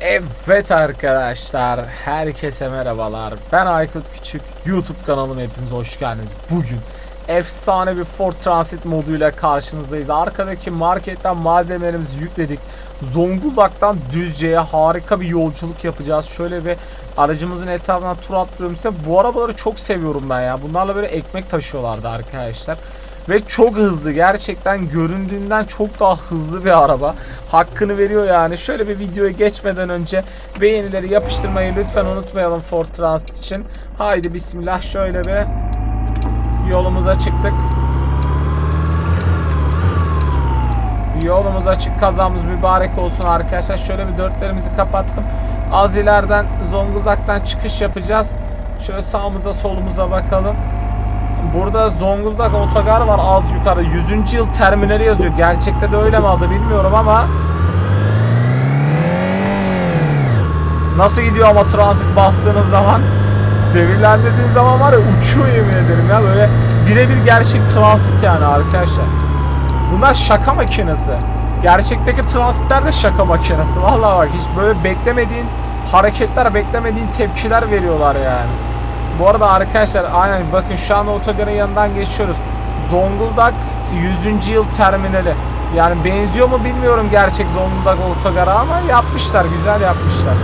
Evet arkadaşlar, herkese merhabalar. Ben Aykut Küçük, YouTube kanalıma hepiniz hoş geldiniz. Bugün efsane bir Ford Transit moduyla karşınızdayız. Arkadaki marketten malzemelerimizi yükledik. Zonguldak'tan Düzce'ye harika bir yolculuk yapacağız. Şöyle bir aracımızın etrafına tur attırıyorum size. Bu arabaları çok seviyorum ben ya. Bunlarla böyle ekmek taşıyorlardı arkadaşlar. Ve çok hızlı gerçekten göründüğünden çok daha hızlı bir araba. Hakkını veriyor yani. Şöyle bir videoya geçmeden önce beğenileri yapıştırmayı lütfen unutmayalım Ford Transit için. Haydi bismillah şöyle bir yolumuza çıktık. Yolumuz açık kazamız mübarek olsun arkadaşlar. Şöyle bir dörtlerimizi kapattım. Az ileriden Zonguldak'tan çıkış yapacağız. Şöyle sağımıza solumuza bakalım. Burada Zonguldak otogar var az yukarı. 100. yıl terminali yazıyor. Gerçekte de öyle mi adı bilmiyorum ama Nasıl gidiyor ama transit bastığınız zaman devirlendirdiğin zaman var ya uçuyor yemin ederim ya böyle birebir gerçek transit yani arkadaşlar. Bunlar şaka makinesi. Gerçekteki transitler de şaka makinesi. Vallahi bak hiç böyle beklemediğin hareketler, beklemediğin tepkiler veriyorlar yani. Bu arada arkadaşlar aynen bakın şu anda otogarın yanından geçiyoruz. Zonguldak 100. yıl terminali. Yani benziyor mu bilmiyorum gerçek Zonguldak otogara ama yapmışlar, güzel yapmışlar.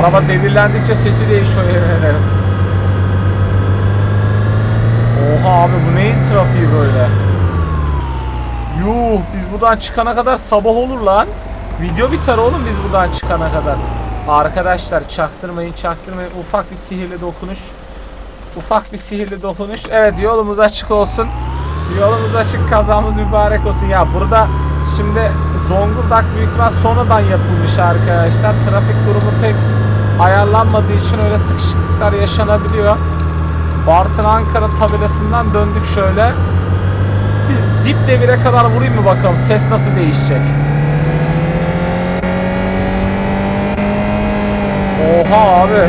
Araba devirlendikçe sesi değişiyor. Oha abi bu neyin trafiği böyle? Yuh biz buradan çıkana kadar sabah olur lan. Video biter oğlum biz buradan çıkana kadar. Arkadaşlar çaktırmayın çaktırmayın. Ufak bir sihirli dokunuş. Ufak bir sihirli dokunuş. Evet yolumuz açık olsun. Yolumuz açık kazamız mübarek olsun. Ya burada şimdi Zonguldak büyük ihtimal sonradan yapılmış arkadaşlar. Trafik durumu pek ayarlanmadığı için öyle sıkışıklıklar yaşanabiliyor. Bartın Ankara tabelasından döndük şöyle. Biz dip devire kadar vurayım mı bakalım ses nasıl değişecek. Oha abi.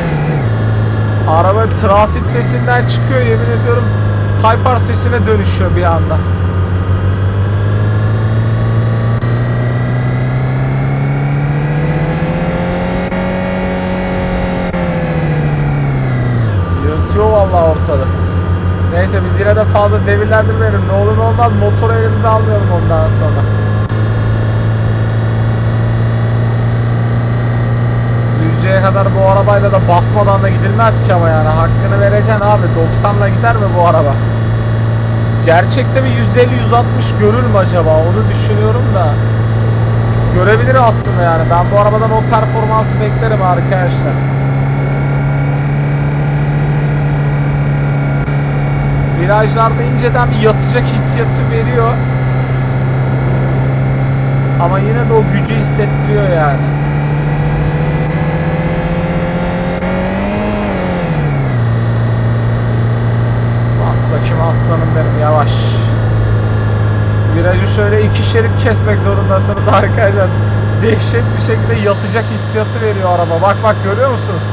Araba transit sesinden çıkıyor yemin ediyorum. Type sesine dönüşüyor bir anda. Yırtıyor vallahi ortalığı. Neyse biz yine de fazla devirlendirmeyelim. Ne olur ne olmaz motoru elimize almayalım ondan sonra. Düzce'ye kadar bu arabayla da basmadan da gidilmez ki ama yani hakkını vereceksin abi 90'la gider mi bu araba? Gerçekte bir 150-160 görür mü acaba onu düşünüyorum da görebilir aslında yani ben bu arabadan o performansı beklerim arkadaşlar. Virajlarda inceden bir yatacak hissiyatı veriyor. Ama yine de o gücü hissettiriyor yani. Bas bakayım aslanım benim yavaş. Virajı şöyle iki şerit kesmek zorundasınız arkadaşlar. Dehşet bir şekilde yatacak hissiyatı veriyor araba. Bak bak görüyor musunuz?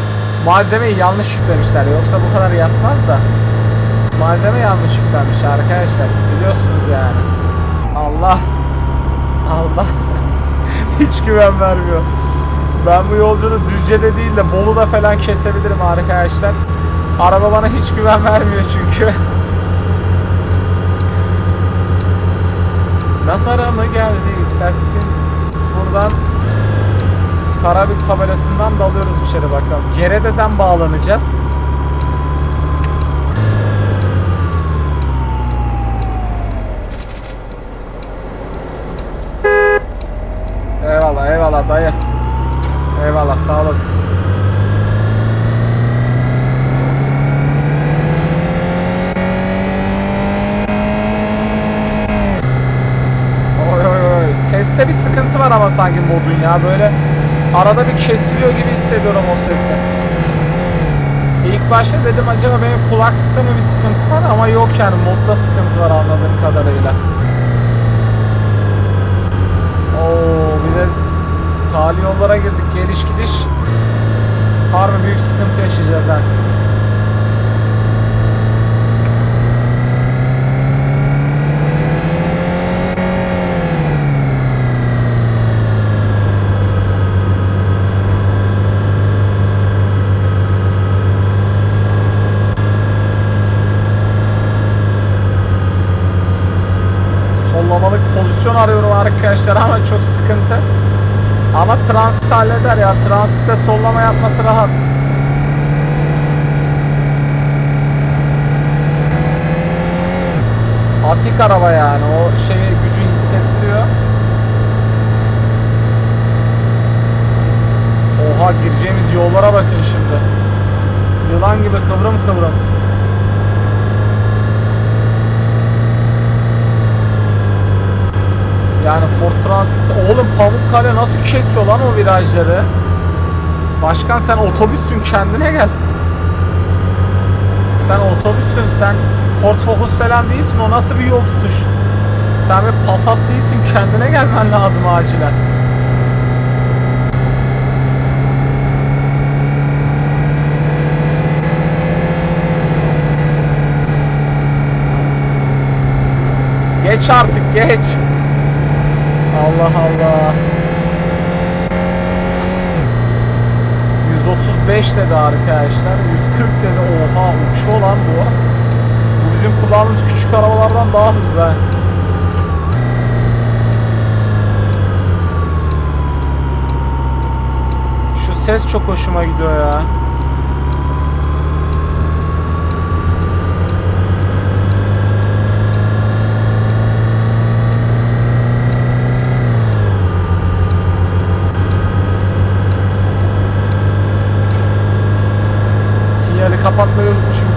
Malzemeyi yanlış yüklemişler. Yoksa bu kadar yatmaz da. Malzeme yanlış yüklenmiş arkadaşlar. Biliyorsunuz yani. Allah. Allah. Hiç güven vermiyor. Ben bu yolculuğu Düzce'de değil de Bolu'da falan kesebilirim arkadaşlar. Araba bana hiç güven vermiyor çünkü. Nazara mı geldi dersin buradan Karabük tabelasından dalıyoruz içeri bakalım. Gerede'den bağlanacağız. Eyvallah eyvallah dayı. Eyvallah sağ olasın. Seste bir sıkıntı var ama sanki modun ya. Böyle arada bir kesiliyor gibi hissediyorum o sesi. İlk başta dedim acaba benim kulaklıkta mı bir sıkıntı var ama yok yani modda sıkıntı var anladığım kadarıyla. Oo bir de tali yollara girdik geliş gidiş. Harbi büyük sıkıntı yaşayacağız ha. Pozisyon arıyorum arkadaşlar ama çok sıkıntı. Ama transit halleder ya. Transitte sollama yapması rahat. Atik araba yani. O şeyi gücü hissettiriyor. Oha gireceğimiz yollara bakın şimdi. Yılan gibi kıvrım kıvrım. Ford Transit'te oğlum Pamukkale nasıl kesiyor lan o virajları? Başkan sen otobüssün kendine gel. Sen otobüssün sen Ford Focus falan değilsin o nasıl bir yol tutuş? Sen bir Passat değilsin kendine gelmen lazım acilen. Geç artık geç. Allah Allah. 135 dedi arkadaşlar. 140 dedi. Oha uçuyor lan bu. Bu bizim kullandığımız küçük arabalardan daha hızlı. Şu ses çok hoşuma gidiyor ya.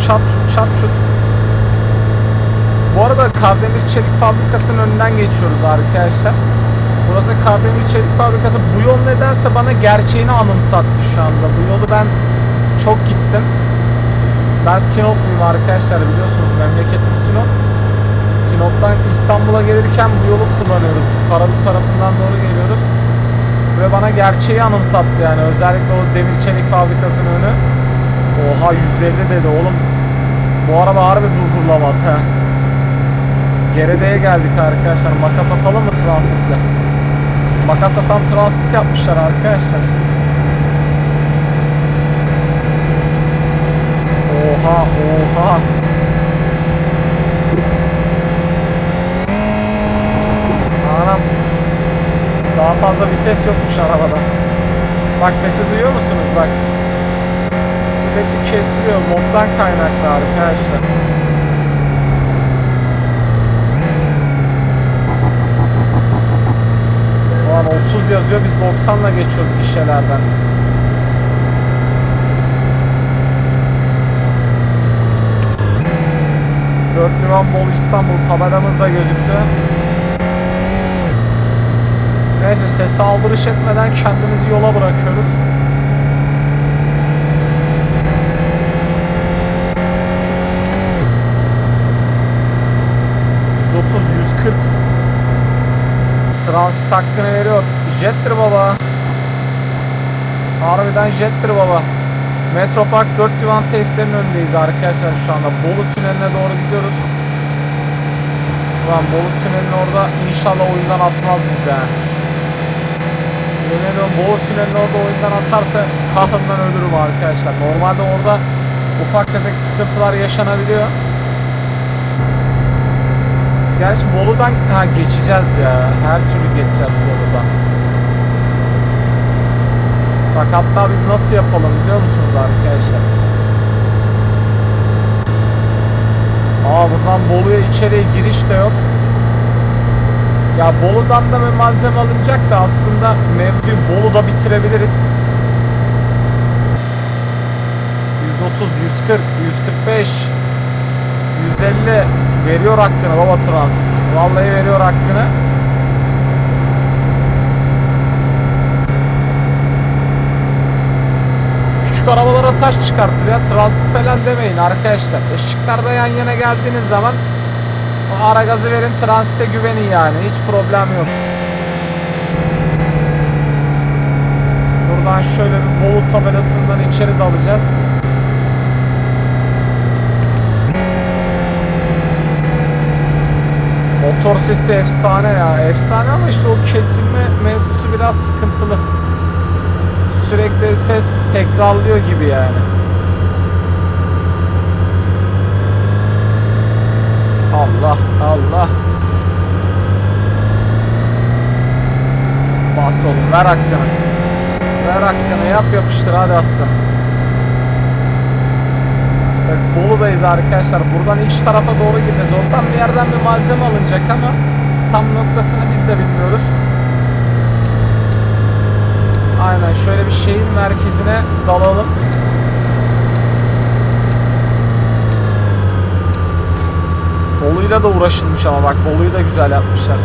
Çat çut çat çut. Bu arada Kardemir Çelik Fabrikası'nın önünden geçiyoruz arkadaşlar. Burası Kardemir Çelik Fabrikası. Bu yol nedense bana gerçeğini anımsattı şu anda. Bu yolu ben çok gittim. Ben Sinopluyum arkadaşlar biliyorsunuz memleketim Sinop. Sinop'tan İstanbul'a gelirken bu yolu kullanıyoruz. Biz Karabük tarafından doğru geliyoruz. Ve bana gerçeği anımsattı yani. Özellikle o demir çelik fabrikasının önü. Oha 150 dedi oğlum. Bu araba harbi durdurulamaz ha. Geride'ye geldik arkadaşlar. Makas atalım mı transitle? Makas atan transit yapmışlar arkadaşlar. Oha oha. Anam. Daha fazla vites yokmuş arabada. Bak sesi duyuyor musunuz bak. Kesiliyor. Moddan kaynaklı arkadaşlar. O an 30 yazıyor biz 90'la geçiyoruz gişelerden. Dört Divan Bol İstanbul tabelamız da gözüktü. Neyse sese aldırış etmeden kendimizi yola bırakıyoruz. %30, %140 Transit hakkını veriyor. Jettir baba. Harbiden jettir baba. Metropark 4 divan testlerinin önündeyiz arkadaşlar şu anda. Bolu tüneline doğru gidiyoruz. Ulan Bolu tünelinin orada inşallah oyundan atmaz bizi ha. Yemin ediyorum Bolu tünelinin orada oyundan atarsa kahrımdan ölürüm arkadaşlar. Normalde orada ufak tefek sıkıntılar yaşanabiliyor. Gerçi Bolu'dan ha geçeceğiz ya. Her türlü geçeceğiz Bolu'dan. Bak hatta biz nasıl yapalım biliyor musunuz arkadaşlar? Aa buradan Bolu'ya içeriye giriş de yok. Ya Bolu'dan da bir malzeme alınacak da aslında mevzuyu Bolu'da bitirebiliriz. 130, 140, 145, 150 veriyor hakkını baba transit. Vallahi veriyor hakkını. Küçük arabalara taş çıkartır ya. Transit falan demeyin arkadaşlar. Işıklarda yan yana geldiğiniz zaman ara gazı verin transite güvenin yani. Hiç problem yok. Buradan şöyle bir Bolu tabelasından içeri dalacağız. motor sesi efsane ya. Efsane ama işte o kesilme mevzusu biraz sıkıntılı. Sürekli ses tekrarlıyor gibi yani. Allah Allah. Bas oğlum ver hakkını. Ver hakkını yap yapıştır hadi aslanım. Evet Bolu'dayız arkadaşlar. Buradan iç tarafa doğru gideceğiz. Oradan bir yerden bir malzeme alınacak ama tam noktasını biz de bilmiyoruz. Aynen şöyle bir şehir merkezine dalalım. Bolu'yla da uğraşılmış ama bak Bolu'yu da güzel yapmışlar.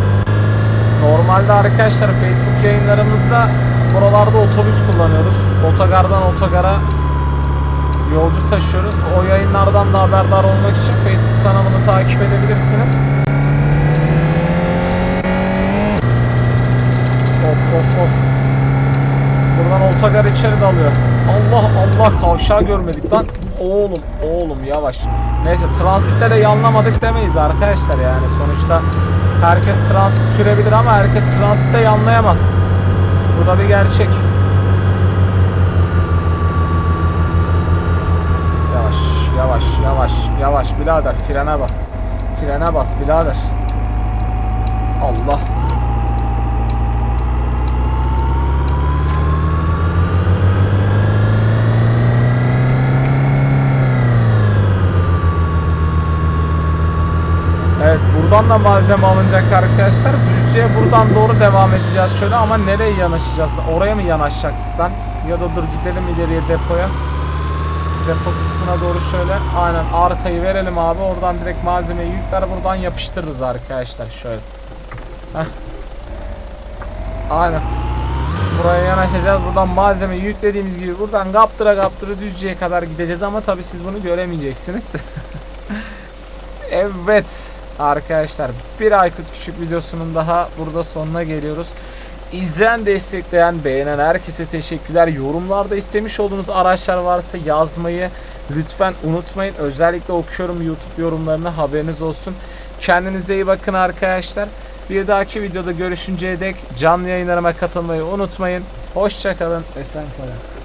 Normalde arkadaşlar Facebook yayınlarımızda buralarda otobüs kullanıyoruz. Otogardan otogara yolcu taşıyoruz. O yayınlardan da haberdar olmak için Facebook kanalımı takip edebilirsiniz. Of of of. Buradan otogar içeri dalıyor. Allah Allah kavşağı görmedik lan. Oğlum oğlum yavaş. Neyse transitte de yanlamadık demeyiz arkadaşlar yani sonuçta herkes transit sürebilir ama herkes transitte yanlayamaz. Bu da bir gerçek. Yavaş yavaş yavaş birader frene bas. Frene bas birader. Allah. Evet buradan da malzeme alınacak arkadaşlar. Düzce'ye buradan doğru devam edeceğiz şöyle ama nereye yanaşacağız? Oraya mı yanaşacaktık lan? Ya da dur gidelim ileriye depoya. Depo kısmına doğru şöyle. Aynen arkayı verelim abi. Oradan direkt malzemeyi yükler buradan yapıştırırız arkadaşlar şöyle. Heh. Aynen. Buraya yanaşacağız. Buradan malzemeyi yüklediğimiz gibi buradan kaptıra kaptıra Düzce'ye kadar gideceğiz ama tabi siz bunu göremeyeceksiniz. Evet arkadaşlar bir Aykut Küçük videosunun daha burada sonuna geliyoruz. İzleyen, destekleyen, beğenen herkese teşekkürler. Yorumlarda istemiş olduğunuz araçlar varsa yazmayı lütfen unutmayın. Özellikle okuyorum YouTube yorumlarını haberiniz olsun. Kendinize iyi bakın arkadaşlar. Bir dahaki videoda görüşünceye dek canlı yayınlarıma katılmayı unutmayın. Hoşçakalın, esen kalın.